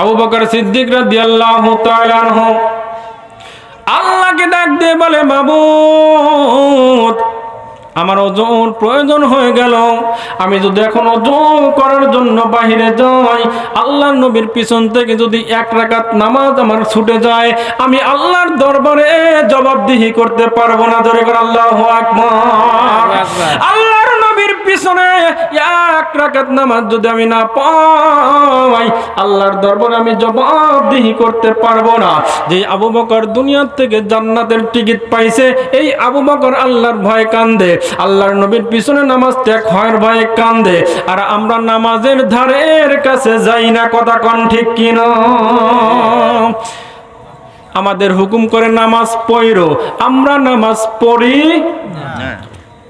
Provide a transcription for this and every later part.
আবু বকর সিদ্দিক রাদিয়াল্লাহু আল্লাহকে ডাক দিয়ে বলে, মাবুদ, আমার ওজন প্রয়োজন হয়ে গেল। আমি যদি এখন ওজন করার জন্য বাহিরে যাই আল্লাহ নবীর পিছন থেকে যদি এক রাকাত নামাজ আমার ছুটে যায়, আমি আল্লাহর দরবারে জবাবদিহি করতে পারব না। ধরে করে আল্লাহ আকবার। পিছনে এক রাকাত নামাজ যদি আমি না পাই, আল্লাহর দরবারে আমি জবাবদিহি করতে পারব না। যে আবু বকর দুনিয়ার থেকে জান্নাতের টিকিট পাইছে, এই আবু বকর আল্লাহর ভয় কান্দে। আল্লাহর নবীর পিছনে নামাজ ত্যাগ হয় ভয়ে কান্দে। আর আমরা নামাজের ধারের কাছে যাই না, কথা কন ঠিক কিনা? আমাদের হুকুম করে নামাজ পড়ো। আমরা নামাজ পড়ি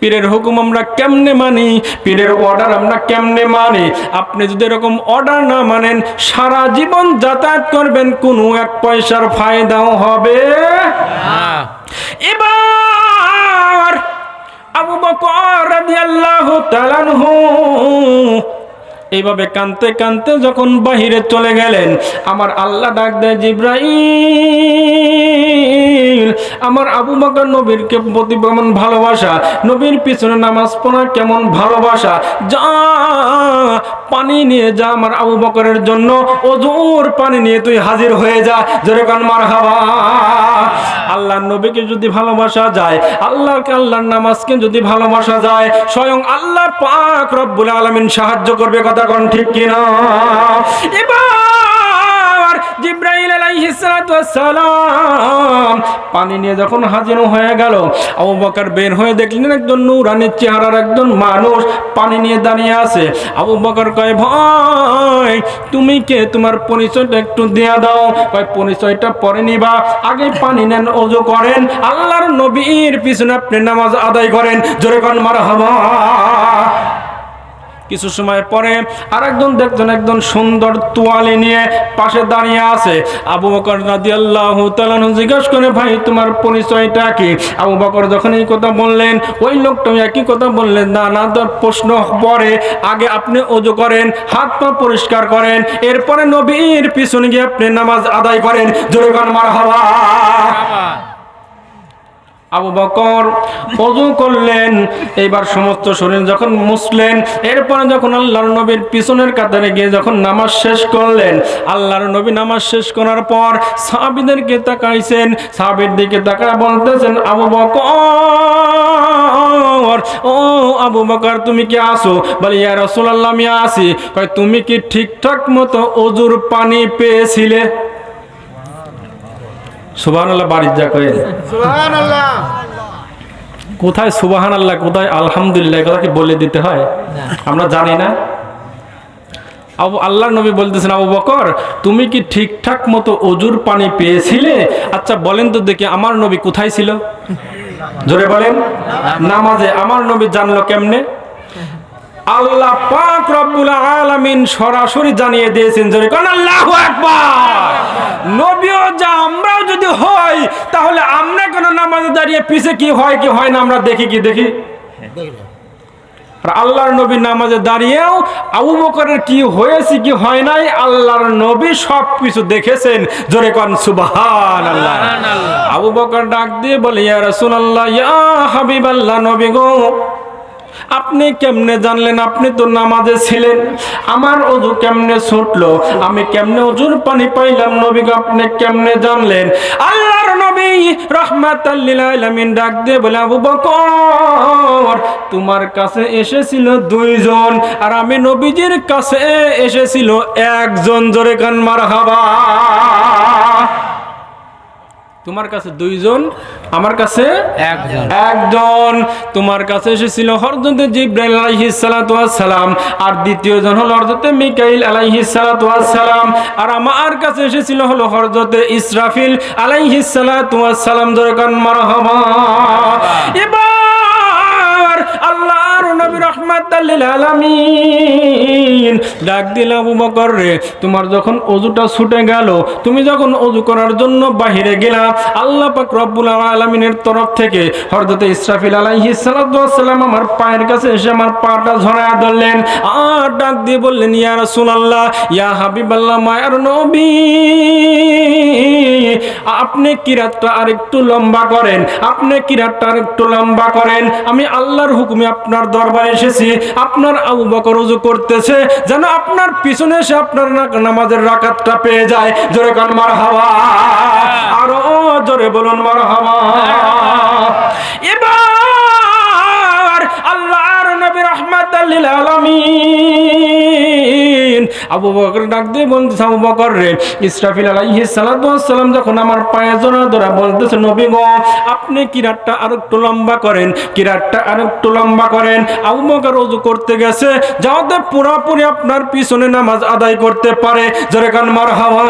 পীরের হুকুম আমরা কেমনে মানি? পীরের অর্ডার আমরা কেমনে মানি? আপনি যদি এরকম অর্ডার না মানেন, সারা জীবন যাতায়াত করবেন, কোনো এক পয়সার ফায়দাও হবে এবার আবু বকর রাদিয়াল্লাহু তাআলা এইভাবে কানতে কানতে যখন বাহিরে চলে গেলেন, আমার আল্লাহ ডাক দেয় জিব্রাইল, আমার আবু বকর নবীরকে প্রতি কেমন ভালোবাসা? নবীর পিছনে নামাজ পড়া কেমন ভালোবাসা? যা, পানি নিয়ে যা আমার আবু বকরের জন্য ওজোর পানি নিয়ে তুই হাজির হয়ে যা। যেরকম মার হাওয়া আল্লাহ নবীকে যদি ভালোবাসা যায় আল্লাহকে আল্লাহর নামাজকে যদি ভালোবাসা যায়, স্বয়ং আল্লাহ পাক রব্বুল আলমিন সাহায্য করবে, কথা কন ঠিক কিনা? এবার জিব্রাইল আলাইহিস সালাতু ওয়াস সালাম পানি নিয়ে যখন হাজির হয়ে গেল, আবু বকর বের হয়ে দেখলেন একজন নূরানি চেহারার একজন মানুষ পানি নিয়ে দাঁড়িয়ে আছে। আবু বকর কয় ভয় তুমি কে? তোমার পরিচয়টা একটু দেয়া দাও। কয়, পরিচয়টা পরে নিবা। আগে পানি নেন ওযু করেন। আল্লাহর নবীর পিছনে আপনি নামাজ আদায় করেন। জোরে কোন, মারহাবা। কিছু সময় পরে আরেকজন দেখছেন একজন সুন্দর তোয়ালি নিয়ে পাশে দাঁড়িয়ে আছে। আবু বকর রাদিয়াল্লাহু তাআলা জিজ্ঞাসা করে, ভাই, তোমার পরিচয়টা কি? আবু বকর যখন এই কথা বললেন, ওই লোকটা একই কথা বললেন, না না প্রশ্ন পরে, আগে আপনি ওযু করেন, হাত পা পরিষ্কার করেন, এরপরে নবীর পিছনে গিয়ে আপনি নামাজ আদায় করেন। জোরে গান মার হওয়া। আবু বকর অজু করলেন। এইবার সমস্ত শরীর যখন মুসলেন এরপরে যখন আল্লাহর নবীর পিছনের কাতারে গিয়ে যখন নামাজ শেষ করলেন, আল্লাহর নবী নামাজ শেষ করার পর সাহাবিদেরকে তাকাইছেন, সাহাবির দিকে তাকায় বলতেছেন, আবু বকর, ও আবু বকর, তুমি কি আসো বলে, ইয়া রাসূলুল্লাহ, আমি আসি তুমি কি ঠিকঠাক মতো অজুর পানি পেয়েছিলে? সুবহানাল্লাহ বাড়ির যা কয়ে কোথায় সুবাহান আল্লাহ কোথায় আলহামদুলিল্লাহ কথা কি বলে দিতে হয়? আমরা জানি না। আবু আল্লাহ নবী বলতেছেন আবু বকর তুমি কি ঠিকঠাক মতো অজুর পানি পেয়েছিলে? আচ্ছা বলেন তো দেখি আমার নবী কোথায় ছিল? জোরে বলেন। নামাজে আমার নবী জানলো কেমনে? আল্লাহ পাক রব্বুল আলামিন সরাসরি জানিয়ে দিয়েছেন জোরে কোন আল্লাহু আকবার। নবীও যা আমরাও যদি হই তাহলে আমরা কেন নামাজে দাঁড়িয়ে পিছে কি হয় কি হয় না আমরা দেখি কি দেখি? আর আল্লাহর নবী নামাজে দাঁড়িয়েও আবু বকরের কি হয়েছে কি হয় নাই আল্লাহর নবী সব কিছু দেখেছেন। জোরে কন সুবহান আল্লাহ আবু বকর ডাক দিয়ে বলে ইয়া রাসূলুল্লাহ ইয়া হাবিবাল্লাহ নবী গো আপনি কেমনে জানলেন? আপনি তো নামাজে ছিলেন। আমার অজু কেমনে ছুটলো? আমি কেমনে অজুর পানি পাইলাম? নবী আপনি কেমনে জানলেন? আল্লাহর নবী রহমাতাল্লিল আলামিন ডাক দিয়ে বলে, আবু বকর, তোমার কাছে এসেছিল দুইজন, আর আমি নবীজির কাছে এসেছিল একজন। জোরে কান মারহাবা। তোমার কাছে দুইজন আমার কাছে একজন। একজন। তোমার কাছে এসেছিল হরজতে জিব্রাইল সালাম আর দ্বিতীয় জন হলো হরজতে মিকাইল সালাম আর আমার কাছে এসেছিল হলো হরজতে ইসরাফিল আলাইহিস সালাতু ওয়াস সালাম দরকার মারহাবা। এবার নবী আলামিন। ডাক রে, তোমার যখন অজুটা ছুটে গেল, তুমি যখন অজু করার জন্য বাহিরে গেলা, আল্লাহ পাক রব্বুল তরফ থেকে ইসরাফিল ওয়াসসালাম আমার পায়ের কাছে এসে আমার পাটা ঝরায়া ধরলেন। আর ডাক দিয়ে বললেন, ইয়া মায়ার নবী, আপনি কিরাতটা আরেকটু লম্বা করেন? আপনি কিরাতটা আরেকটু লম্বা করেন? আমি আল্লাহর হুকুমে আপনার দরবারে এসেছি, আপনার আবু বকর উজু করতেছে, যেন আপনার পিছনে এসে আপনার নামাজের রাকাতটা পেয়ে যায়। জোরে কান মার হাওয়া আরও জোরে বলুন মার হাওয়া আবু বকর ডাক দিয়ে বলতেছে, আবু বকর রে, ইসরাফিল আলাইহিস ওয়াসসালাম যখন আমার পায়ে জোড়া ধরা বলতেছে, নবী গো, আপনি কিরাতটা আর একটু লম্বা করেন, কিরাতটা আর একটু লম্বা করেন। আবু বকর ওযু করতে গেছে যাতে পুরোপুরি আপনার পিছনে নামাজ আদায় করতে পারে। জোরে কান মারহাবা।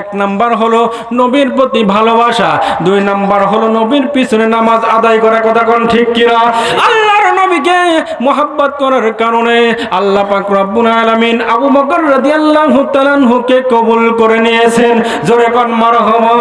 এক নাম্বার হলো নবীর প্রতি ভালোবাসা, দুই নাম্বার হলো নবীর পিছনে নামাজ আদায় করা কথা কোন ঠিক কিনা? আল্লাহর নবীকে মোহাব্বত করার কারণে আল্লাহ পাক রব্বুল আলামিন আবু বকর রাদিয়াল্লাহু তাআলাকে কবুল করে নিয়েছেন। জোরে কোন মারহাবা।